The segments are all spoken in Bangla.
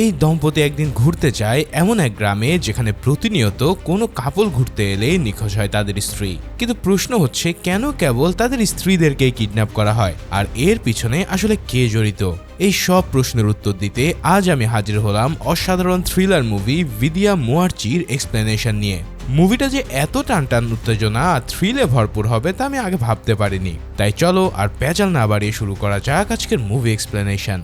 এই দম্পতি একদিন ঘুরতে যায় এমন এক গ্রামে যেখানে প্রতিনিয়ত কোনো কাপল ঘুরতে এলে নিখোঁজ হয় তাদের স্ত্রী। কিন্তু প্রশ্ন হচ্ছে, কেন কেবল তাদের স্ত্রীদেরকে কিডন্যাপ করা হয়? আর এর পিছনে আসলে কে জড়িত? এই সব প্রশ্নের উত্তর দিতে আজ আমি হাজির হলাম অসাধারণ থ্রিলার মুভি ভিদিয়া মোয়ার্চির এক্সপ্লেনেশন নিয়ে। মুভিটা যে এত টান টান উত্তেজনা আর থ্রিলে ভরপুর হবে তা আমি আগে ভাবতে পারিনি। তাই চলো আর পেঁচাল না বাড়িয়ে শুরু করা যাক আজকের মুভি এক্সপ্লেনেশন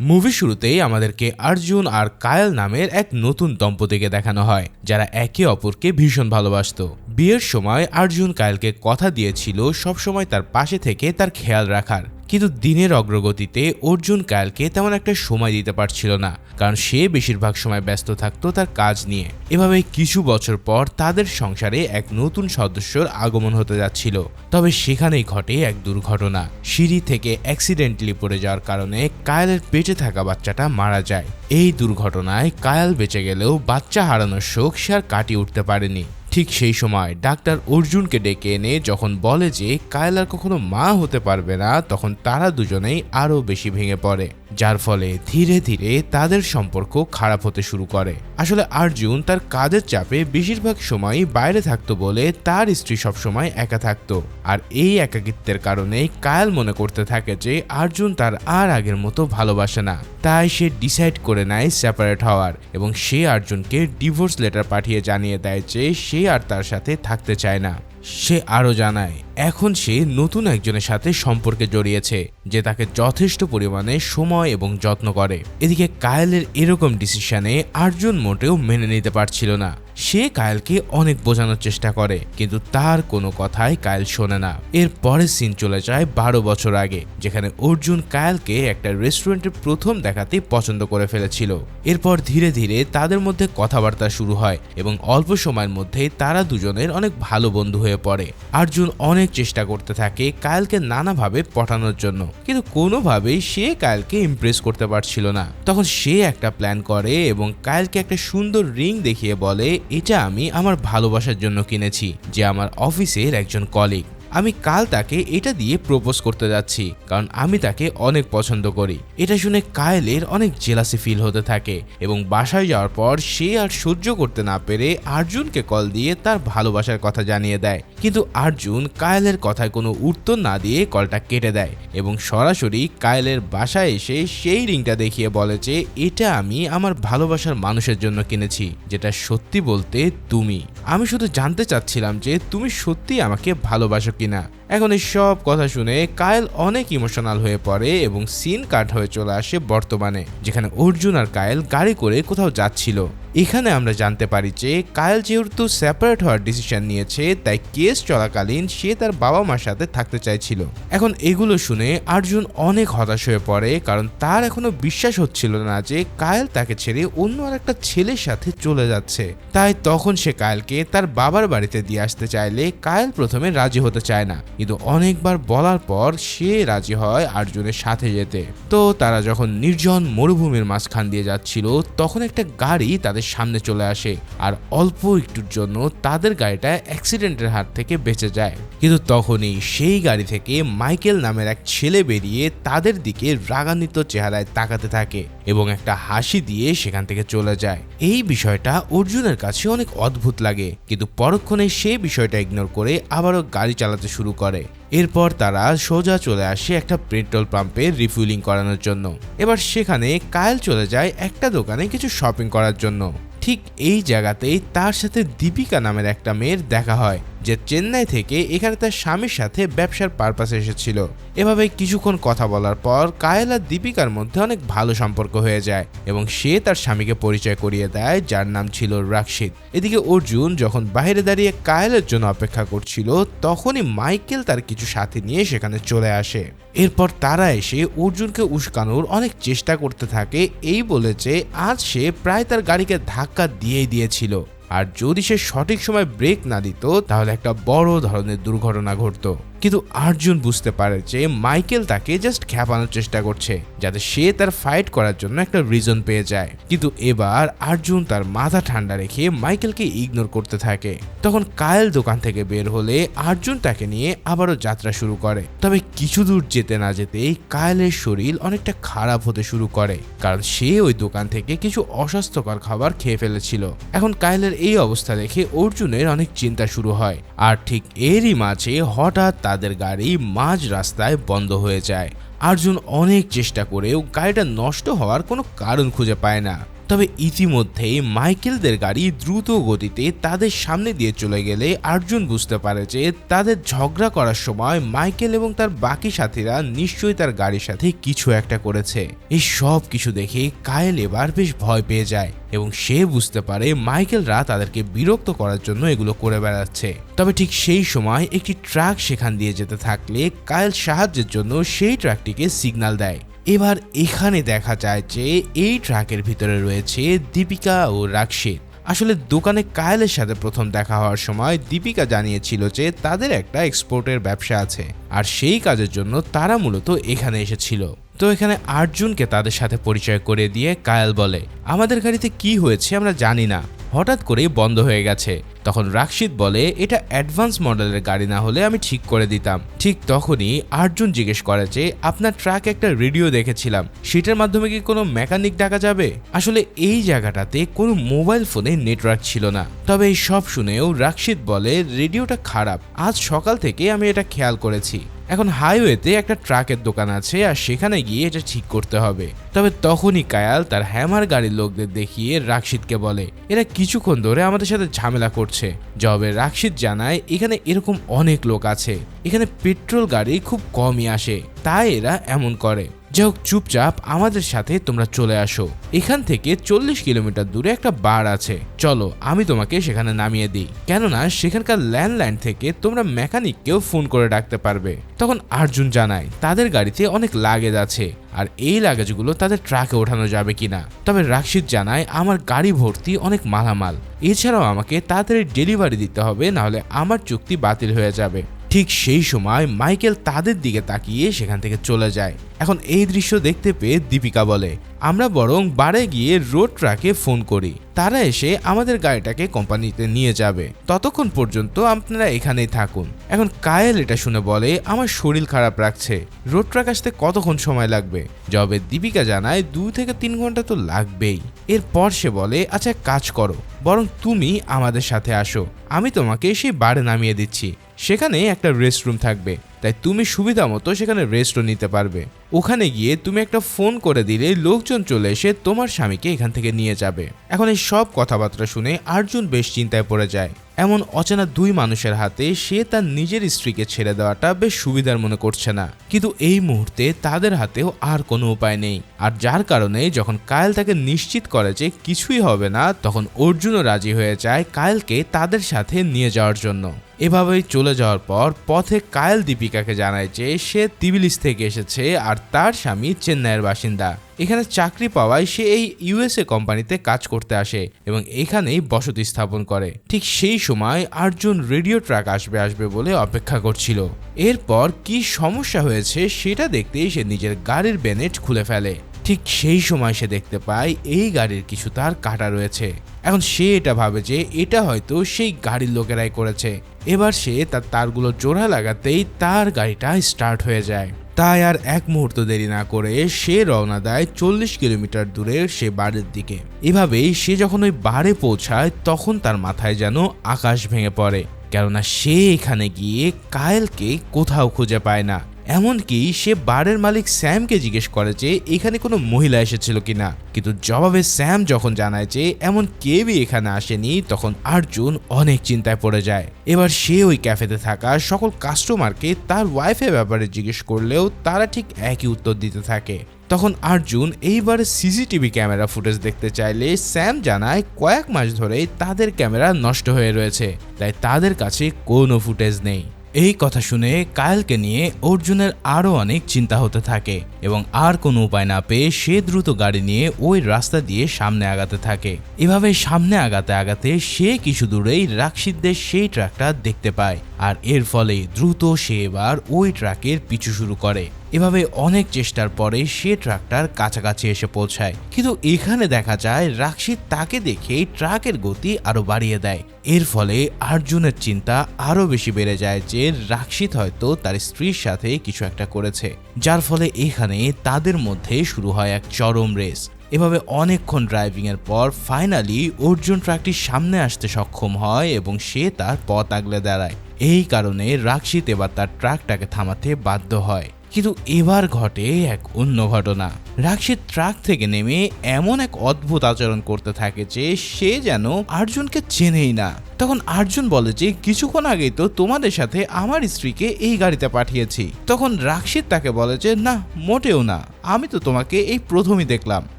মুভি শুরুতেই আমাদেরকে অর্জুন আর কায়াল নামের এক নতুন দম্পতিকে দেখানো হয়, যারা একে অপরকে ভীষণ ভালোবাসত। বিয়ের সময় অর্জুন কায়ালকে কথা দিয়েছিল সবসময় তার পাশে থেকে তার খেয়াল রাখার। কিন্তু দিনের অগ্রগতিতে অর্জুন কায়ালকে তেমন একটা সময় দিতে পারছিল না, কারণ সে বেশিরভাগ সময় ব্যস্ত থাকতো তার কাজ নিয়ে। এভাবে কিছু বছর পর তাদের সংসারে এক নতুন সদস্যর আগমন হতে যাচ্ছিল। তবে সেখানেই ঘটে এক দুর্ঘটনা। সিঁড়ি থেকে অ্যাক্সিডেন্টলি পড়ে যাওয়ার কারণে কায়ালের পেটে থাকা বাচ্চাটা মারা যায়। এই দুর্ঘটনায় কায়াল বেঁচে গেলেও বাচ্চা হারানোর শোক সে আর কাটিয়ে উঠতে পারেনি। ঠিক সেই সময় ডাক্তার অর্জুনকে ডেকে এনে যখন বলে যে কায়লার কখনো মা হতে পারবে না, তখন তারা দুজনেই আরও বেশি ভেঙে পড়ে। যার ফলে ধীরে ধীরে তাদের সম্পর্ক খারাপ হতে শুরু করে। আসলে অর্জুন তার কাজের চাপে বেশিরভাগ সময়ই বাইরে থাকতো বলে তার স্ত্রী সবসময় একা থাকতো। আর এই একাকিত্বের কারণে কায়াল মনে করতে থাকে যে অর্জুন তার আর আগের মতো ভালোবাসে না। তাই সে ডিসাইড করে নেয় সেপারেট হওয়ার এবং সে অর্জুনকে ডিভোর্স লেটার পাঠিয়ে জানিয়ে দেয় যে সে আর তার সাথে থাকতে চায় না। সে আরও জানায়, এখন সে নতুন একজনের সাথে সম্পর্কে জড়িয়েছে, যে তাকে যথেষ্ট পরিমাণে সময় এবং যত্ন করে। এদিকে কায়েলের এরকম ডিসিশনে আর্জুন মোটেও মেনে নিতে পারছিল না। সে কায়েলকে অনেক বোঝানোর চেষ্টা করে, কিন্তু তার কোনো কথাই কায়েল শোনে না। এর পরের সিন চলে যায় বারো বছর আগে, যেখানে অর্জুন কায়েলকে একটা রেস্টুরেন্টের প্রথম দেখাতে পছন্দ করে ফেলেছিল। এরপর ধীরে ধীরে তাদের মধ্যে কথাবার্তা শুরু হয় এবং অল্প সময়ের মধ্যে তারা দুজনের অনেক ভালো বন্ধু হয়ে পড়ে। অর্জুন অনেক চেষ্টা করতে থাকে কায়েলকে নানাভাবে পটানোর জন্য, কিন্তু কোনোভাবেই সে কায়েলকে ইমপ্রেস করতে পারছিল না। তখন সে একটা প্ল্যান করে এবং কায়েলকে একটা সুন্দর রিং দেখিয়ে বলে এটা আমি আমার ভালোবাসার জন্য কিনেছি যে আমার অফিসের একজন কলিগ আমি কাল তাকে এটা দিয়ে প্রপোজ করতে যাচ্ছি, কারণ আমি তাকে অনেক পছন্দ করি। এটা শুনে কায়েলের অনেক জেলাসি ফিল হতে থাকে এবং বাসায় যাওয়ার পর সে আর সহ্য করতে না পেরে আর্জুনকে কল দিয়ে তার ভালোবাসার কথা জানিয়ে দেয়। কিন্তু আর্জুন কায়েলের কথায় কোনো উত্তর না দিয়ে কলটা কেটে দেয় এবং সরাসরি কায়েলের বাসায় এসে সেই রিংটা দেখিয়ে বলে যে, এটা আমি আমার ভালোবাসার মানুষের জন্য কিনেছি, যেটা সত্যি বলতে তুমি। আমি শুধু জানতে চাচ্ছিলাম যে তুমি সত্যি আমাকে ভালোবাসো কিনা। এখন এই সব কথা শুনে কায়েল অনেক ইমোশনাল হয়ে পড়ে এবং সিন কাট হয়ে চলে আসে বর্তমানে, যেখানে অর্জুন আর কায়েল গাড়ি করে কোথাও যাচ্ছিল। এখানে আমরা জানতে পারি যে কায়েল যেহেতু সেপারেট হওয়ার ডিসিশন নিয়েছে, তাই কেস চলাকালীন সে তার বাবা মার সাথে থাকতে চাইছিল। এখন এগুলো শুনে অর্জুন অনেক হতাশ হয়ে পড়ে, কারণ তার এখনও বিশ্বাস হচ্ছিল না যে কায়েল তাকে ছেড়ে অন্য আর একটা ছেলের সাথে চলে যাচ্ছে। তাই তখন সে কায়েলকে তার বাবার বাড়িতে দিয়ে আসতে চাইলে কায়েল প্রথমে রাজি হতে চায় না। কিন্তু অনেকবার বলার পর সে রাজি হয় অর্জুনের সাথে যেতে। তো তারা যখন নির্জন মরুভূমির মাঝখান দিয়ে যাচ্ছিল, তখন একটা গাড়ি তাদের সামনে চলে আসে আর অল্প একটুর জন্য তাদের গাড়িটা অ্যাক্সিডেন্টের হাত থেকে বেঁচে যায়। কিন্তু তখনই সেই গাড়ি থেকে মাইকেল নামের এক ছেলে বেরিয়ে তাদের দিকে রাগান্বিত চেহারায় তাকাতে থাকে এবং একটা হাসি দিয়ে সেখান থেকে চলে যায়। এই বিষয়টা অর্জুনের কাছে অনেক অদ্ভুত লাগে, কিন্তু পরক্ষণে সেই বিষয়টা ইগনোর করে আবারও গাড়ি চালাতে শুরু করে। এরপর তারা সোজা চলে আসে একটা পেট্রোল পাম্পে রিফুইলিং করানোর জন্য। এবার সেখানে কায়েল চলে যায় একটা দোকানে কিছু শপিং করার জন্য। ঠিক এই জায়গাতেই তার সাথে দীপিকা নামের একটা মেয়ের দেখা হয়। যে চেন্নাই থেকে এখানে তার স্বামীর সাথে ব্যবসার পারপাসে এসেছিল। এভাবে কিছুক্ষণ কথা বলার পর কায়েল আর দীপিকার মধ্যে অনেক ভালো সম্পর্ক হয়ে যায় এবং সে তার স্বামীকে পরিচয় করিয়ে দেয়, যার নাম ছিল রাক্ষিত। এদিকে অর্জুন যখন বাইরে দাঁড়িয়ে কায়েলের জন্য অপেক্ষা করছিল, তখনই মাইকেল তার কিছু সাথী নিয়ে সেখানে চলে আসে। এরপর তারা এসে অর্জুনকে উস্কানোর অনেক চেষ্টা করতে থাকে, এই বলেছে আজ সে প্রায় তার গাড়িকে ধাক্কা দিয়েই দিয়েছিল। আর যদি সে সঠিক সময় ব্রেক না দিত তাহলে একটা বড় ধরনের দুর্ঘটনা ঘটতো। কিন্তু আর্জুন বুঝতে পারে যে মাইকেল তাকে জাস্ট খ্যাপানোর চেষ্টা করছে, যাতে সে তার ফাইট করার জন্য একটা রিজন পেয়ে যায়। কিন্তু এবার আর্জুন তার মাথা ঠান্ডা রেখে মাইকেলকে ইগনোর করতে থাকে। তখন কায়েল দোকান থেকে বের হলে আর্জুন তাকে নিয়ে আবারও যাত্রা শুরু করে। তবে কিছু দূর যেতে না যেতেই কায়েলের শরীর অনেকটা খারাপ হতে শুরু করে, কারণ সে ওই দোকান থেকে কিছু অস্বাস্থ্যকর খাবার খেয়ে ফেলেছিল। এখন কায়েলের এই অবস্থা দেখে অর্জুনের অনেক চিন্তা শুরু হয়, আর ঠিক এরই মাঝে হঠাৎ তাদের গাড়ি মাঝ রাস্তায় বন্ধ হয়ে যায়। আর্জুন অনেক চেষ্টা করেও গাড়িটা নষ্ট হওয়ার কোনো কারণ খুঁজে পায় না। তবে ইতিমধ্যেই মাইকেলদের গাড়ি দ্রুত গতিতে তাদের সামনে দিয়ে চলে গেলে আর্জুন বুঝতে পারে যে তাদের ঝগড়া করার সময় মাইকেল এবং তার বাকি সাথীরা নিশ্চয়ই তার গাড়ির সাথে কিছু একটা করেছে। এই সব কিছু দেখে কায়েল এবার বেশ ভয় পেয়ে যায় এবং সে বুঝতে পারে মাইকেলরা তাদেরকে বিরক্ত করার জন্য এগুলো করে বেড়াচ্ছে। তবে ঠিক সেই সময় একটি ট্রাক সেখান দিয়ে যেতে থাকলে কায়েল সাহায্যের জন্য সেই ট্রাকটিকে সিগন্যাল দেয়। এবার এখানে দেখা যায় যে এই ট্রাকের ভিতরে রয়েছে দীপিকা ও রাক্ষিত আসলে দোকানে কায়েলের সাথে প্রথম দেখা হওয়ার সময় দীপিকা জানিয়েছিল যে তাদের একটা এক্সপোর্টের ব্যবসা আছে আর সেই কাজের জন্য তারা মূলত এখানে এসেছিল। তো এখানে আর্জুনকে তাদের সাথে পরিচয় করে দিয়ে কায়েল বলে, আমাদের গাড়িতে কি হয়েছে আমরা জানি না হঠাৎ করেই বন্ধ হয়ে গেছে। তখন রাক্ষিত বলে, এটা অ্যাডভান্স মডেলের গাড়ি না হলে আমি ঠিক করে দিতাম। ঠিক তখনই আর্জুন জিজ্ঞেস করে যে, আপনার ট্রাক একটা রেডিও দেখেছিলাম। সেটার মাধ্যমে কি কোনো মেকানিক ডাকা যাবে? আসলে এই জায়গাটাতে কোনো মোবাইল ফোনে নেটওয়ার্ক ছিল না। তবে এই সব শুনেও রাক্ষিত বলে, রেডিওটা খারাপ। আজ সকাল থেকে আমি এটা খেয়াল করেছি। এখন হাইওয়েতে একটা ট্রাকের দোকান আছে আর সেখানে গিয়ে এটা ঠিক করতে হবে। তবে তখনই কায়াল তার হ্যামার গাড়ির লোকদের দেখিয়ে রাক্ষিতকে বলে, এরা কিছুক্ষণ ধরে আমাদের সাথে ঝামেলা করছে। জবে রাকশিদ জানায়, এখানে এরকম অনেক লোক আছে। এখানে পেট্রোল গাড়ি খুব কমই আসে। তাই এরা এমন করে। যাই হোক, চুপচাপ আমাদের সাথে তোমরা চলে আসো। এখান থেকে চল্লিশ কিলোমিটার দূরে একটা বার আছে। চলো, আমি তোমাকে সেখানে নামিয়ে দিই। কেননা সেখানকার ল্যান্ডলাইন থেকে তোমরা মেকানিককেও ফোন করে ডাকতে পারবে। তখন আর্জুন জানায়, তাদের গাড়িতে অনেক লাগেজ আছে, আর এই লাগেজগুলো তাদের ট্রাকে ওঠানো যাবে কিনা। তবে রাক্ষিত জানায়, আমার গাড়ি ভর্তি অনেক মালামাল। এছাড়াও আমাকে তাড়াতাড়ি ডেলিভারি দিতে হবে, নাহলে আমার চুক্তি বাতিল হয়ে যাবে। ঠিক সেই সময় মাইকেল তাদের দিকে তাকিয়ে সেখান থেকে চলে যায়। এখন এই দৃশ্য দেখতে পেয়ে দীপিকা বলে আমরা বরং বারে গিয়ে রোড ট্রাকে ফোন করি। তারা এসে আমাদের গাড়িটাকে কোম্পানিতে নিয়ে যাবে। ততক্ষণ পর্যন্ত আপনারা এখানেই থাকুন। এখন কায়েল এটা শুনে বলে, আমার শরীর খারাপ রাখছে। রোড ট্রাক আসতে কতক্ষণ সময় লাগবে? জবে দীপিকা জানায়, দুই থেকে তিন ঘণ্টা তো লাগবেই। এরপর সে বলে আচ্ছা কাজ করো। বরং তুমি আমাদের সাথে আসো। আমি তোমাকে সেই বারে নামিয়ে দিচ্ছি। সেখানে একটা রেস্টরুম থাকবে। তাই তুমি সুবিধা মতো সেখানে রেস্টও নিতে পারবে। ওখানে গিয়ে তুমি একটা ফোন করে দিলে লোকজন চলে এসে তোমার স্বামীকে এখান থেকে নিয়ে যাবে। এখন এই সব কথাবার্তা শুনে আর্জুন বেশ চিন্তায় পড়ে যায়। এমন অচেনা দুই মানুষের হাতে সে তার নিজের স্ত্রীকে ছেড়ে দেওয়াটা বেশ সুবিধার মনে করছে না। কিন্তু এই মুহূর্তে তাদের হাতেও আর কোনো উপায় নেই। আর যার কারণে যখন কায়েল তাকে নিশ্চিত করে যে কিছুই হবে না, তখন অর্জুনও রাজি হয়ে যায় কায়েলকে তাদের সাথে নিয়ে যাওয়ার জন্য। এভাবেই চলে যাওয়ার পর পথে কায়েল দীপিকাকে জানায় যে সে তিবিলিস থেকে এসেছে আর তার স্বামী চেন্নাইয়ের বাসিন্দা। এখানে চাকরি পাওয়ায় সে এই ইউএসএ কোম্পানিতে কাজ করতে আসে এবং এখানেই বসতি স্থাপন করে। ঠিক সেই সময় আটজন রেডিও ট্রাক আসবে আসবে বলে অপেক্ষা করছিল। এরপর কি সমস্যা হয়েছে সেটা দেখতেই সে নিজের গাড়ির বেনেট খুলে ফেলে। ঠিক সেই সময় সে দেখতে পায় এই গাড়ির কিছু তার কাটা রয়েছে। এখন সে এটা ভাবে যে এটা হয়তো সেই গাড়ির লোকেরাই করেছে। এবার সে তার তারগুলো জোড়া লাগাতেই তার গাড়িটা স্টার্ট হয়ে যায়। তাই আর এক মুহূর্ত দেরি না করে সে রওনা দেয় চল্লিশ কিলোমিটার দূরের সে বাড়ির দিকে। এভাবেই সে যখন ওই বাড়ে পৌঁছায়, তখন তার মাথায় যেন আকাশ ভেঙে পড়ে। কেননা সে এখানে গিয়ে কায়েলকে কোথাও খুঁজে পায় না। এমনকি সে বারের মালিক স্যামকে জিজ্ঞেস করে যে, এখানে কোনো মহিলা এসেছিল কিনা? কিন্তু জবাবে স্যাম যখন জানায় যে, এমন কেউই এখানে আসেনি, তখন আর্জুন অনেক চিন্তায় পড়ে যায়। এবার সে ওই ক্যাফেতে থাকা সকল কাস্টমারকে তার ওয়াইফের ব্যাপারে জিজ্ঞেস করলেও তারা ঠিক একই উত্তর দিতে থাকে। তখন আর্জুন এইবার সিসিটিভি ক্যামেরা ফুটেজ দেখতে চাইলে স্যাম জানায় কয়েক মাস ধরেই তাদের ক্যামেরা নষ্ট হয়ে রয়েছে, তাই তাদের কাছে কোনো ফুটেজ নেই। এই কথা শুনে কায়েলকে নিয়ে অর্জুনের আরও অনেক চিন্তা হতে থাকে এবং আর কোনো উপায় না পেয়ে সে দ্রুত গাড়ি নিয়ে ওই রাস্তা দিয়ে সামনে আগাতে থাকে। এভাবে সামনে আগাতে আগাতে সে কিছু দূরেই রাক্ষিতদের সেই ট্রাকটা দেখতে পায়। আর এর ফলে দ্রুত সে এবার ওই ট্রাকের পিছু শুরু করে। এভাবে অনেক চেষ্টার পরে সে ট্রাকটার কাছাকাছি এসে পৌঁছায়। কিন্তু এখানে দেখা যায় রাক্ষিত তাকে দেখে ট্রাকের গতি আরও বাড়িয়ে দেয়। এর ফলে আর্জুনের চিন্তা আরও বেশি বেড়ে যায় যে রাক্ষিত হয়তো তার স্ত্রীর সাথে কিছু একটা করেছে। যার ফলে এখানে তাদের মধ্যে শুরু হয় এক চরম রেস। এভাবে অনেকক্ষণ ড্রাইভিং এর পর ফাইনালি অর্জুন ট্রাকটির সামনে আসতে সক্ষম হয় এবং সে তার পথ আগলে দাঁড়ায়। এই কারণে রাক্ষিত এবার তার ট্রাকটাকে থামাতে বাধ্য হয়। কিন্তু এবার ঘটে এক অন্য ঘটনা। রাক্ষিত ট্রাক থেকে নেমে এমন এক অদ্ভুত আচরণ করতে থাকে যে সে যেন আর্জুনকে চেনেই না। তখন আর্জুন বলে যে, কিছুক্ষণ আগেই তো তোমাদের সাথে আমার স্ত্রীকে এই গাড়িতে পাঠিয়েছি। তখন রাক্ষিত তাকে বলে যে, না, মোটেও না। আমি তো তোমাকে এই প্রথমই দেখলাম।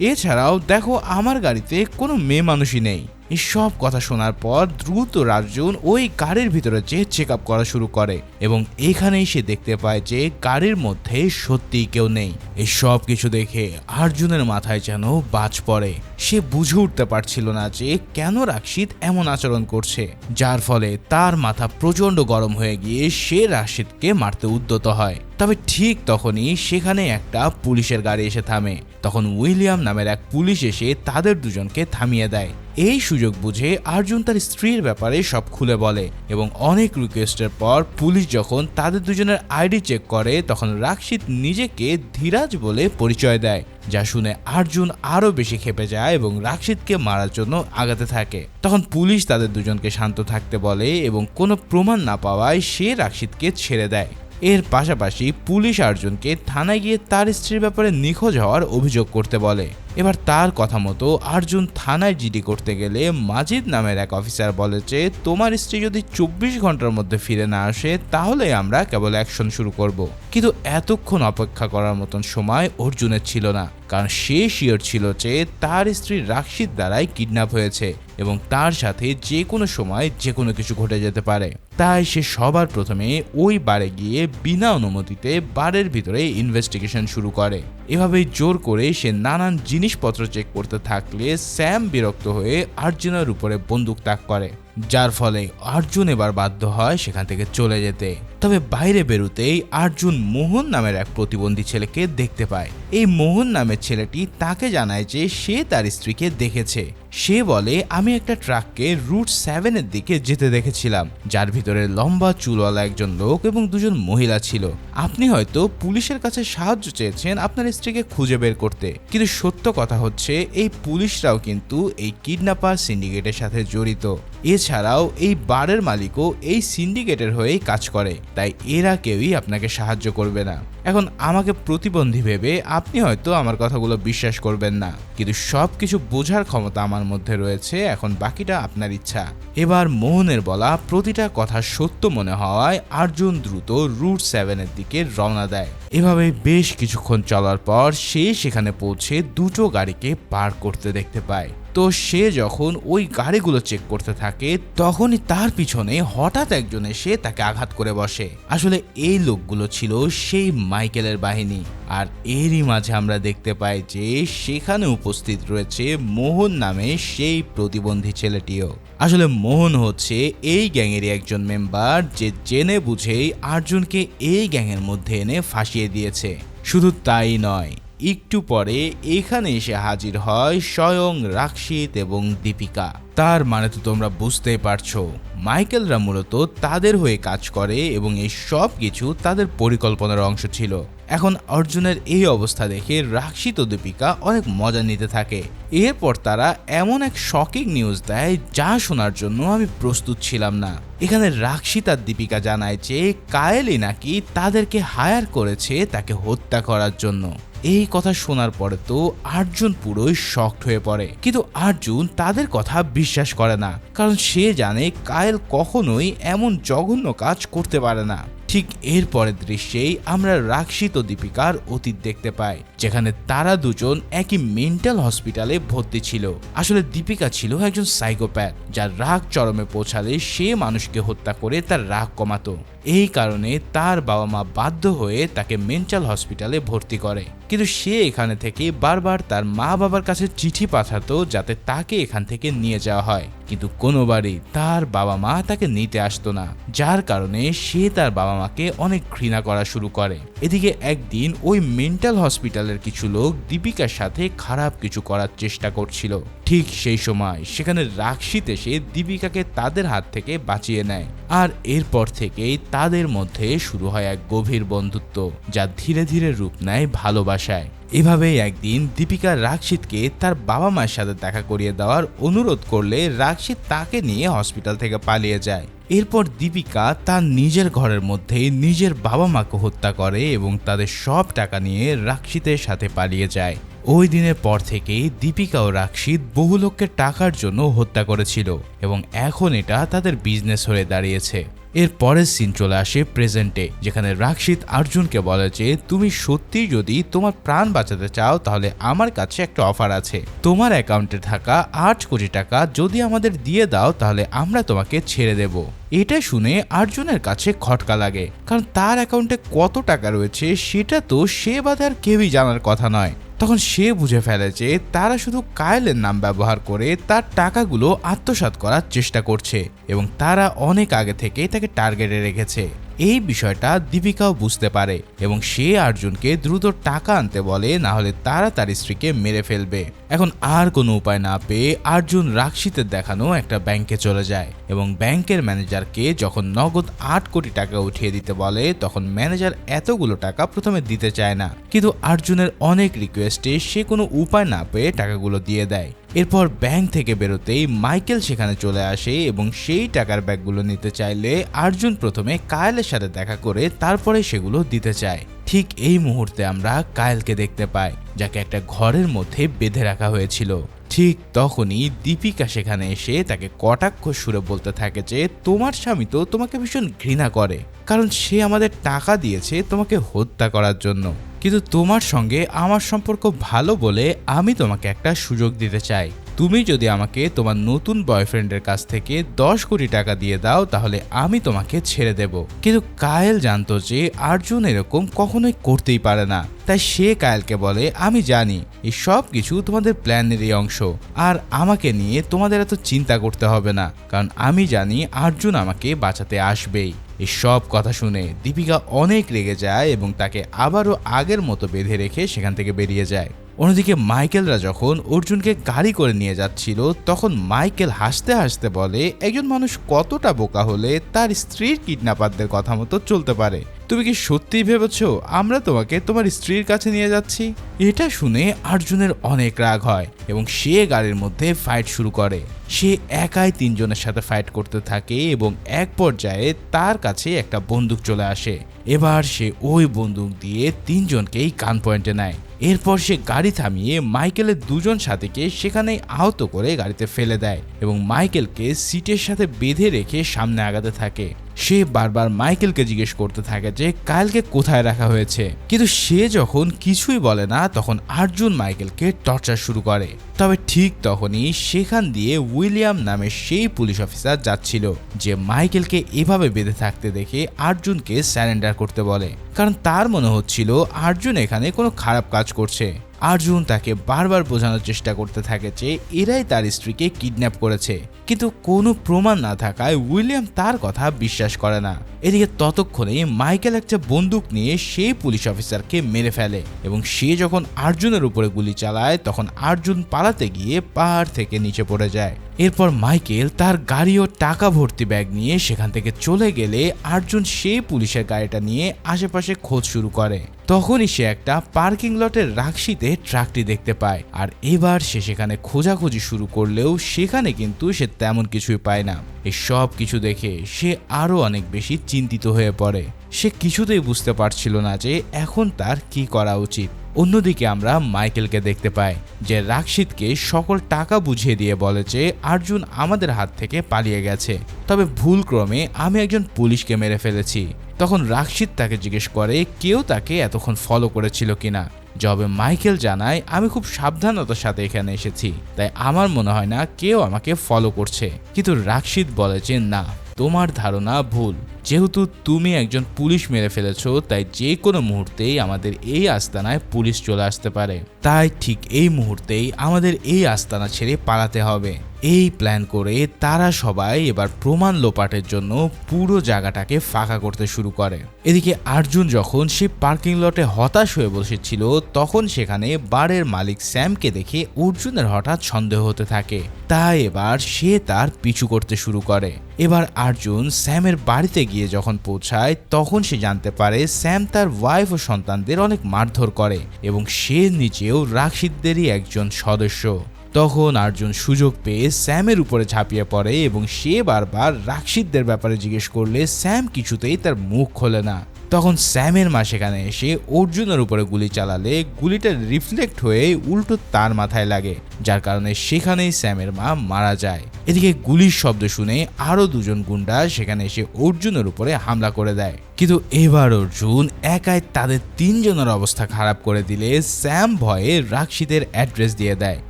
এছাড়াও দেখো, আমার গাড়িতে কোনো মেয়ে মানুষই নেই। এই সব কথা শোনার পর দ্রুত রাজুন ওই গাড়ির ভিতরে যে চেক আপ করা শুরু করে। এবং এখানেই সে দেখতে পায় যে গাড়ির মধ্যে সত্যিই কেউ নেই। এই সব কিছু দেখে আর্জুনের মাথায় যেন বাজ পড়ে। সে বুঝে উঠতে পারছিল না যে কেন রাক্ষিত এমন আচরণ করছে। যার ফলে তার মাথা প্রচণ্ড গরম হয়ে গিয়ে সে রাশিদকে মারতে উদ্যত হয়। তবে ঠিক তখনই সেখানে একটা পুলিশের গাড়ি এসে থামে। তখন উইলিয়াম নামের এক পুলিশ এসে তাদের দুজনকে থামিয়ে দেয়। এই সুযোগ বুঝে আর্জুন তার স্ত্রীর ব্যাপারে সব খুলে বলে এবং অনেক রিকোয়েস্টের পর পুলিশ যখন তাদের দুজনের আইডি চেক করে, তখন রাক্ষিত নিজেকে ধীরাজ বলে পরিচয় দেয়, যা শুনে আর্জুন আরও বেশি খেপে যায় এবং রাক্ষিতকে মারার জন্য আগাতে থাকে। তখন পুলিশ তাদের দুজনকে শান্ত থাকতে বলে এবং কোনো প্রমাণ না পাওয়ায় সে রাক্ষিতকে ছেড়ে দেয়। এর পাশাপাশি পুলিশ আর্জুনকে থানায় গিয়ে তার স্ত্রীর ব্যাপারে নিখোঁজ হওয়ার অভিযোগ করতে বলে। এবার তার কথা মতো আর্জুন থানায় জিডি করতে গেলে মাজিদ নামের এক অফিসার বলে যে, তোমার স্ত্রী যদি চব্বিশ ঘণ্টার মধ্যে ফিরে না আসে, তাহলে আমরা কেবল অ্যাকশন শুরু করব। কিন্তু এতক্ষণ অপেক্ষা করার মতন সময় অর্জুনের ছিল না। কারণ সে শিওর ছিল যে তার স্ত্রী রাক্ষিত দ্বারাই কিডন্যাপ হয়েছে এবং তার সাথে যে কোনো সময় যে কোনো কিছু ঘটে যেতে পারে। তাই সে সবার প্রথমে ওই বারে গিয়ে বিনা অনুমতিতে বারের ভিতরে ইনভেস্টিগেশন শুরু করে। এভাবেই জোর করে সে নানান জিনিসপত্র চেক করতে থাকলে স্যাম বিরক্ত হয়ে আর্জুনের উপরে বন্দুক তাক করে, যার ফলে অর্জুন এবার বাধ্য হয় সেখান থেকে চলে যেতে। তবে বাইরে বেরোতেই অর্জুন মোহন নামের এক প্রতিবন্ধী ছেলেকে দেখতে পায়। এই মোহন নামের ছেলেটি তাকে জানায় যে সে তার স্ত্রীকে দেখেছে। সে বলে, আমি একটা ট্রাককে রুট সেভেনের দিকে যেতে দেখেছিলাম, যার ভিতরে লম্বা চুলওয়ালা একজন লোক এবং দুজন মহিলা ছিল। আপনি হয়তো পুলিশের কাছে সাহায্য চেয়েছেন আপনার স্ত্রীকে খুঁজে বের করতে। কিন্তু সত্য কথা হচ্ছে, এই পুলিশরাও কিন্তু এই কিডন্যাপার সিন্ডিকেটের সাথে জড়িত। এছাড়াও এই বারের মালিকও এই সিন্ডিকেটের হয়েই কাজ করে, তাই এরা কেউই আপনাকে সাহায্য করবে না। এখন আমাকে প্রতিবন্ধী ভেবে আপনি হয়তো আমার কথাগুলো বিশ্বাস করবেন না। কিন্তু সব কিছু বোঝার ক্ষমতা আমার মধ্যে রয়েছে, এখন বাকিটা আপনার ইচ্ছা। এবার মোহনের বলা প্রতিটা কথা সত্য মনে হওয়ায় আর্জুন দ্রুত রুট সেভেনের দিকে রওনা দেয়। এভাবে বেশ কিছুক্ষণ চলার পর সে সেখানে পৌঁছে দুটো গাড়িকে পার করতে দেখতে পায়। তো সে যখন ওই গাড়িগুলো চেক করতে থাকে, তখনই তার পিছনে হঠাৎ একজন এসে তাকে আঘাত করে বসে। আসলে এই লোকগুলো ছিল সেই মাইকেলের বাহিনী। আর এরই মাঝে আমরা দেখতে পাই যে সেখানে উপস্থিত রয়েছে মোহন নামে সেই প্রতিবন্ধী ছেলেটিও। আসলে মোহন হচ্ছে এই গ্যাংয়েরই একজন মেম্বার যে জেনে বুঝেই আর্জুনকে এই গ্যাংয়ের মধ্যে এনে ফাঁসিয়ে দিয়েছে। শুধু তাই নয় একটু পরে এখানে এসে হাজির হয় স্বয়ং রাক্ষিত এবং দীপিকা। তার মানে তো তোমরা বুঝতেই পারছ, মাইকেলরা মূলত তাদের হয়ে কাজ করে এবং এই সব কিছু তাদের পরিকল্পনার অংশ ছিল। এখন অর্জুনের এই অবস্থা দেখে রাক্ষিত দীপিকা অনেক মজা নিতে থাকে। এরপর তারা এমন এক শকিং নিউজ দেয় যা শোনার জন্য আমি প্রস্তুত ছিলাম না। এখানে রাক্ষিত আর দীপিকা জানায় যে, কায়েলি নাকি তাদেরকে হায়ার করেছে তাকে হত্যা করার জন্য। এই কথা শোনার পরে তো আর্জুন পুরোই শকড হয়ে পড়ে। কিন্তু আর্জুন তাদের কথা বিশ্বাস করে না, কারণ সে জানে কায়েল কখনোই এমন জঘন্য কাজ করতে পারে না। ঠিক এর পরের দৃশ্যেই আমরা রাক্ষিত দীপিকার অতীত দেখতে পাই, যেখানে তারা দুজন একই মেন্টাল হসপিটালে ভর্তি ছিল। আসলে দীপিকা ছিল একজন সাইকোপ্যাথ, যার রাগ চরমে পৌঁছালে সে মানুষকে হত্যা করে তার রাগ কমাতো। এই কারণে তার বাবা মা বাধ্য হয়ে তাকে মেন্টাল হসপিটালে ভর্তি করে। কিন্তু সে এখানে থেকে বারবার তার মা বাবার কাছে চিঠি পাঠাতো যাতে তাকে এখান থেকে নিয়ে যাওয়া হয়। কিন্তু কোনোবারই তার বাবা মা তাকে নিতে আসতো না, যার কারণে সে তার বাবা মাকে অনেক ঘৃণা করা শুরু করে। এদিকে একদিন ওই মেন্টাল হসপিটালের কিছু লোক দীপিকার সাথে খারাপ কিছু করার চেষ্টা করছিল। ঠিক সেই সময় সেখানে রাক্ষিত এসে দীপিকাকে তাদের হাত থেকে বাঁচিয়ে নেয়। আর এরপর থেকেই তাদের মধ্যে শুরু হয় এক গভীর বন্ধুত্ব, যা ধীরে ধীরে রূপ নেয় ভালোবাসায়। এভাবেই একদিন দীপিকা রাক্ষিতকে তার বাবা মায়ের সাথে দেখা করিয়ে দেওয়ার অনুরোধ করলে রাক্ষিত তাকে নিয়ে হসপিটাল থেকে পালিয়ে যায়। এরপর দীপিকা তার নিজের ঘরের মধ্যে নিজের বাবা মাকে হত্যা করে এবং তাদের সব টাকা নিয়ে রাক্ষিতের সাথে পালিয়ে যায়। ওই দিনের পর থেকেই দীপিকা ও রাক্ষিত বহু লোককে টাকার জন্য হত্যা করেছিল এবং এখন এটা তাদের বিজনেস হয়ে দাঁড়িয়েছে। এর পরের সিন চলে আসে প্রেজেন্টে যেখানে রাক্ষিত অর্জুনকে বলে যে, তুমি সত্যি যদি তোমার প্রাণ বাঁচাতে চাও, তাহলে আমার কাছে একটা অফার আছে। তোমার অ্যাকাউন্টে থাকা আট কোটি টাকা যদি আমাদের দিয়ে দাও, তাহলে আমরা তোমাকে ছেড়ে দেব। এটা শুনে অর্জুনের কাছে খটকা লাগে, কারণ তার অ্যাকাউন্টে কত টাকা রয়েছে, সেটা তো সে বাদে আর কেউই জানার কথা নয়। তখন সে বুঝে ফেলে যে তারা শুধু কায়েলের নাম ব্যবহার করে তার টাকাগুলো আত্মসাত করার চেষ্টা করছে এবং তারা অনেক আগে থেকে তাকে টার্গেটে রেখেছে। এই বিষয়টা দীপিকাও বুঝতে পারে এবং সে অর্জুনকে দ্রুত টাকা আনতে বলে না হলে তারা তার স্ত্রীকে মেরে ফেলবে। এখন আর কোনো উপায় না পেয়ে অর্জুন রাক্ষিতের দেখানো একটা ব্যাংকে চলে যায় এবং ব্যাংকের ম্যানেজারকে যখন নগদ আট কোটি টাকা উঠিয়ে দিতে বলে, তখন ম্যানেজার এতগুলো টাকা প্রথমে দিতে চায় না। কিন্তু অর্জুনের অনেক রিকোয়েস্টে সে কোনো উপায় না পেয়ে টাকাগুলো দিয়ে দেয়। এরপর ব্যাংক থেকে বেরোতেই মাইকেল সেখানে চলে আসে এবং সেই টাকার ব্যাগগুলো নিতে চাইলে অর্জুন প্রথমে কায়েলের সাথে দেখা করে তারপরে সেগুলো দিতে চায়। ঠিক এই মুহূর্তে আমরা কায়েলকে দেখতে পাই, যাকে একটা ঘরের মধ্যে বেঁধে রাখা হয়েছিল। ঠিক তখনই দীপিকা সেখানে এসে তাকে কটাক্ষ সুরে বলতে থাকে যে, তোমার স্বামী তো তোমাকে ভীষণ ঘৃণা করে, কারণ সে আমাদের টাকা দিয়েছে তোমাকে হত্যা করার জন্য। কিন্তু তোমার সঙ্গে আমার সম্পর্ক ভালো বলে আমি তোমাকে একটা সুযোগ দিতে চাই। তুমি যদি আমাকে তোমার নতুন বয়ফ্রেন্ডের কাছ থেকে দশ কোটি টাকা দিয়ে দাও, তাহলে আমি তোমাকে ছেড়ে দেব। কিন্তু কায়েল জানতো যে অর্জুন এরকম কখনোই করতেই পারে না। তাই সে কায়েলকে বলে, আমি জানি, এই সব কিছু তোমাদের প্ল্যানেরই অংশ। আর আমাকে নিয়ে তোমাদের এত চিন্তা করতে হবে না। কারণ আমি জানি অর্জুন আমাকে বাঁচাতে আসবেই। এই সব কথা শুনে দীপিকা অনেক রেগে যায় এবং তাকে আবারও আগের মতো বেঁধে রেখে সেখান থেকে বেরিয়ে যায়। অন্যদিকে মাইকেলরা যখন অর্জুনকে গাড়ি করে নিয়ে যাচ্ছিল, তখন মাইকেল হাসতে হাসতে বলে, একজন মানুষ কতটা বোকা হলে তার স্ত্রীর কিডন্যাপারদের কথা মতো চলতে পারে। তুমি কি সত্যিই ভেবেছ আমরা তোমাকে তোমার স্ত্রীর কাছে নিয়ে যাচ্ছি? এটা শুনে অর্জুনের অনেক রাগ হয় এবং সে গাড়ির মধ্যে ফাইট শুরু করে। সে একাই তিনজনের সাথে ফাইট করতে থাকে এবং এক পর্যায়ে তার কাছে একটা বন্দুক চলে আসে। এবার সে ওই বন্দুক দিয়ে তিনজনকেই কান পয়েন্টে নেয়। এরপর সে গাড়ি থামিয়ে মাইকেলের দুজন সাথীকে সেখানেই আহত করে গাড়িতে ফেলে দেয় এবং মাইকেলকে সিটের সাথে বেঁধে রেখে সামনে আগাতে থাকে। সে বারবার মাইকেলকে জিজ্ঞেস করতে থাকে যে কায়েলকে কোথায় রাখা হয়েছে? কিন্তু সে যখন কিছুই বলে না, তখন অর্জুন মাইকেলকে টর্চার শুরু করে। তবে ঠিক তখনই সেখান দিয়ে উইলিয়াম নামে সেই পুলিশ অফিসার যাচ্ছিল, যে মাইকেলকে এভাবে বেঁধে থাকতে দেখে অর্জুনকে স্যারেন্ডার করতে বলে। কারণ তার মনে হচ্ছিল অর্জুন এখানে কোনো খারাপ কাজ করছে। অর্জুন তাকে বারবার বোঝানোর চেষ্টা করতে থাকে যে এরাই তার স্ত্রীকে কিডন্যাপ করেছে। কিন্তু কোনো প্রমাণ না থাকায় উইলিয়াম তার কথা বিশ্বাস করে না। এদিকে ততক্ষণে মাইকেল একটা বন্দুক নিয়ে সেই পুলিশ অফিসারকে মেরে ফেলে এবং সে যখন অর্জুনের উপরে গুলি চালায়, তখন অর্জুন পালাতে গিয়ে পাহাড় থেকে নিচে পড়ে যায়। এরপর মাইকেল তার গাড়ি ও টাকা ভর্তি ব্যাগ নিয়ে সেখান থেকে চলে গেলে অর্জুন সেই পুলিশের গাড়িটা নিয়ে আশেপাশে খোঁজ শুরু করে। তখনই সে একটা পার্কিং লটের রাক্সিতে ট্রাকটি দেখতে পায়। আর এবার সে সেখানে খোঁজাখুঁজি শুরু করলেও সেখানে কিন্তু সে তেমন কিছুই পায় না। এই সব কিছু দেখে সে আরও অনেক বেশি চিন্তিত হয়ে পড়ে। সে কিছুতেই বুঝতে পারছিল না যে এখন তার কি করা উচিত। অন্যদিকে আমরা মাইকেলকে দেখতে পাই, যে রাক্ষিতকে সকল টাকা বুঝিয়ে দিয়ে বলে যে আর্জুন আমাদের হাত থেকে পালিয়ে গেছে। তবে ভুলক্রমে আমি একজন পুলিশকে মেরে ফেলেছি। তখন রাক্ষিত তাকে জিজ্ঞেস করে, কেউ তাকে এতক্ষণ ফলো করেছিল কিনা? জবে মাইকেল জানায়, আমি খুব সাবধানতার সাথে এখানে এসেছি, তাই আমার মনে হয় না কেউ আমাকে ফলো করছে। কিন্তু রাক্ষিত বলে যে, না, তোমার ধারণা ভুল। যেহেতু তুমি একজন পুলিশ মেরে ফেলেছো, তাই যে কোনো মুহূর্তেই আমাদের এই আস্তানায় পুলিশ চলে আসতে পারে। তাই ঠিক এই মুহূর্তেই আমাদের এই আস্তানা ছেড়ে পালাতে হবে। এই প্ল্যান করে তারা সবাই এবার প্রমাণ লোপাটের জন্য পুরো জায়গাটাকে ফাঁকা করতে শুরু করে। এদিকে আর্জুন যখন সে পার্কিং লটে হতাশ হয়ে বসেছিল, তখন সেখানে বারের মালিক স্যামকে দেখে অর্জুনের হঠাৎ সন্দেহ হতে থাকে। তাই এবার সে তার পিছু করতে শুরু করে। এবার আর্জুন স্যামের বাড়িতে গিয়ে যখন পৌঁছায়, তখন সে জানতে পারে স্যাম তার ওয়াইফ ও সন্তানদের অনেক মারধর করে এবং সে নিজেও রাখিদদেরই একজন সদস্য। তখন আর্জুন সুযোগ পেয়ে স্যামের উপরে ঝাঁপিয়ে পড়ে এবং সে বারবার রাক্ষিদদের ব্যাপারে জিজ্ঞেস করলে স্যাম কিছুতেই তার মুখ খোলে না। তখন স্যামের মা সেখানে এসে অর্জুনের উপরে গুলি চালালে গুলিটা রিফ্লেক্ট হয়ে উল্টো তার মাথায় লাগে, যার কারণে সেখানেই স্যামের মা মারা যায়। এদিকে গুলির শব্দ শুনে আরও দুজন গুন্ডা সেখানে এসে অর্জুনের উপরে হামলা করে দেয়। কিন্তু এবার অর্জুন একাই তাদের তিনজনের অবস্থা খারাপ করে দিলে স্যাম ভয়ে রাক্ষিতের অ্যাড্রেস দিয়ে দেয়।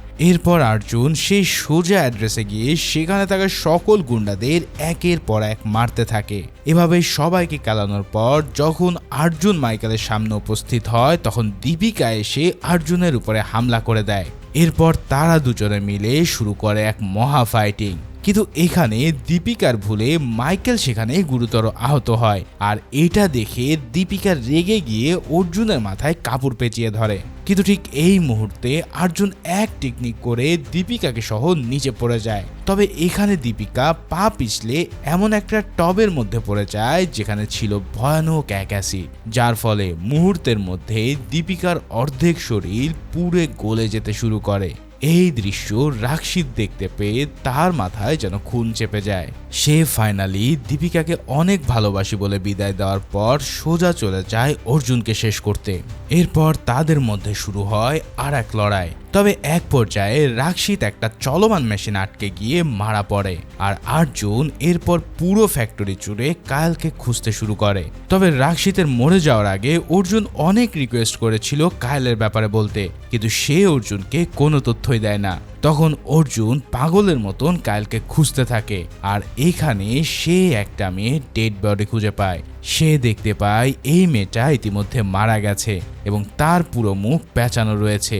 এরপর অর্জুন সেই সোজা অ্যাড্রেসে গিয়ে সেখানে থাকা সকল গুন্ডাদের একের পর এক মারতে থাকে। এভাবে সবাইকে কালানোর পর যখন আর্জুন মাইকেলের সামনে উপস্থিত হয়, তখন দীপিকা এসে আর্জুনের উপরে হামলা করে দেয়। এরপর তারা দুজনে মিলে শুরু করে এক মহা ফাইটিং কিন্তু এখানে দীপিকার ভুলে মাইকেল সেখানে গুরুতর আহত হয়। আর এটা দেখে দীপিকা রেগে গিয়ে অর্জুনের মাথায় কাপড় পেঁচিয়ে ধরে। কিন্তু ঠিক এই মুহূর্তে অর্জুন এক টেকনিক করে দীপিকাকে সহ নিচে পড়ে যায়। তবে এখানে দীপিকা পা পিছলে এমন একটা টবের মধ্যে পড়ে যায় যেখানে ছিল ভয়ানক এক অ্যাসিড। যার ফলে মুহূর্তের মধ্যে দীপিকার অর্ধেক শরীর পুড়ে গলে যেতে শুরু করে। এই দৃশ্য রাক্ষিত দেখতে পেয়ে তার মাথায় যেন খুন চেপে যায়। সে ফাইনালি দীপিকাকে অনেক ভালোবাসি বলে বিদায় দেওয়ার পর সোজা চলে যায় অর্জুনকে শেষ করতে। এরপর তাদের মধ্যে শুরু হয় আর এক লড়াই। তবে এক পর্যায়ে রাক্ষিত একটা চলমান মেশিন আটকে গিয়ে মারা পড়ে আর আর্জুন এরপর পুরো ফ্যাক্টরি জুড়ে কায়ালকে খুঁজতে শুরু করে। তবে রাক্ষিতের মরে যাওয়ার আগে অর্জুন অনেক রিকোয়েস্ট করেছিল কায়ালের ব্যাপারে বলতে, কিন্তু সে অর্জুনকে কোনো তথ্যই দেয় না। তখন অর্জুন পাগলের মতন কায়ালকে খুঁজতে থাকে আর এখানে সে একটা মেয়ে ডেড বডি খুঁজে পায়। সে দেখতে পায় এই মেয়েটা ইতিমধ্যে মারা গেছে এবং তার পুরো মুখ পেঁচানো রয়েছে।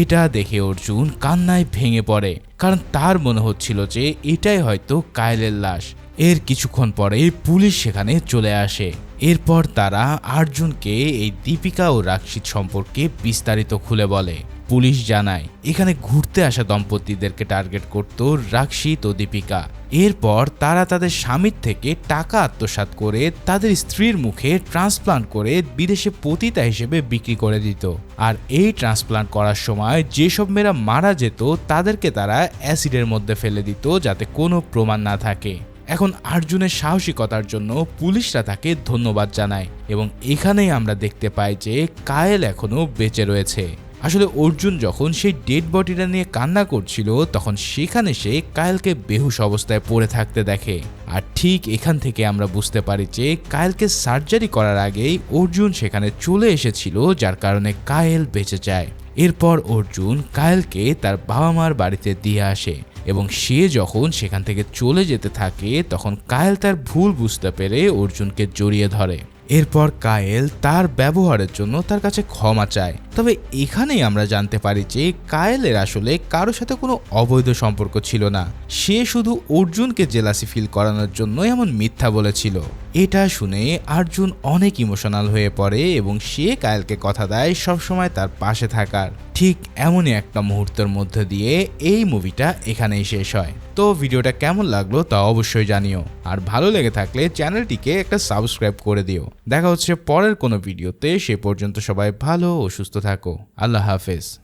এটা দেখে অর্জুন কান্নায় ভেঙে পড়ে, কারণ তার মনে হচ্ছিল যে এটাই হয়তো কায়েলের লাশ। এর কিছুক্ষণ পরে পুলিশ সেখানে চলে আসে। এরপর তারা আর্জুনকে এই দীপিকা ও রাক্ষিত সম্পর্কে বিস্তারিত খুলে বলে। পুলিশ জানায়, এখানে ঘুরতে আসা দম্পতিদেরকে টার্গেট করত রাক্ষিত ও দীপিকা। এরপর তারা তাদের স্বামীর থেকে টাকা আত্মসাৎ করে তাদের স্ত্রীর মুখে ট্রান্সপ্লান্ট করে বিদেশে পতিতা হিসেবে বিক্রি করে দিত। আর এই ট্রান্সপ্লান্ট করার সময় যেসব মেয়েরা মারা যেত, তাদেরকে তারা অ্যাসিডের মধ্যে ফেলে দিত যাতে কোনো প্রমাণ না থাকে। এখন আর্জুনের সাহসিকতার জন্য পুলিশরা তাকে ধন্যবাদ জানায় এবং এখানেই আমরা দেখতে পাই যে কায়েল এখনও বেঁচে রয়েছে। আসলে অর্জুন যখন সেই ডেড বডিটা নিয়ে কান্না করছিল, তখন সেখানে সে কায়েলকে বেহুশ অবস্থায় পড়ে থাকতে দেখে। আর ঠিক এখান থেকে আমরা বুঝতে পারি যে কায়েলকে সার্জারি করার আগেই অর্জুন সেখানে চলে এসেছিল, যার কারণে কায়েল বেঁচে যায়। এরপর অর্জুন কায়েলকে তার বাবা মার বাড়িতে দিয়ে আসে এবং সে যখন সেখান থেকে চলে যেতে থাকে, তখন কায়েল তার ভুল বুঝতে পেরে অর্জুনকে জড়িয়ে ধরে। এরপর কায়েল তার ব্যবহারের জন্য তার কাছে ক্ষমা চায়। তবে এখানেই আমরা জানতে পারি যে কায়েলের আসলে কারোর সাথে কোনো অবৈধ সম্পর্ক ছিল না। সে শুধু অর্জুনকে জেলাসি ফিল করানোর জন্য এমন মিথ্যা বলেছিল। এটা শুনে অর্জুন অনেক ইমোশনাল হয়ে পড়ে এবং সে কায়েলকে কথা দেয় সবসময় তার পাশে থাকার। ঠিক এমনই একটা মুহূর্তের মধ্যে দিয়ে এই মুভিটা এখানেই শেষ হয়। তো ভিডিওটা কেমন লাগল তা অবশ্যই জানিও। আর ভালো লেগে থাকলে চ্যানেলটিকে একটা সাবস্ক্রাইব করে দিও। দেখা হচ্ছে পরের কোনো ভিডিওতে, সে পর্যন্ত সবাই ভালো ও সুস্থ থাকো। আল্লাহ হাফেজ।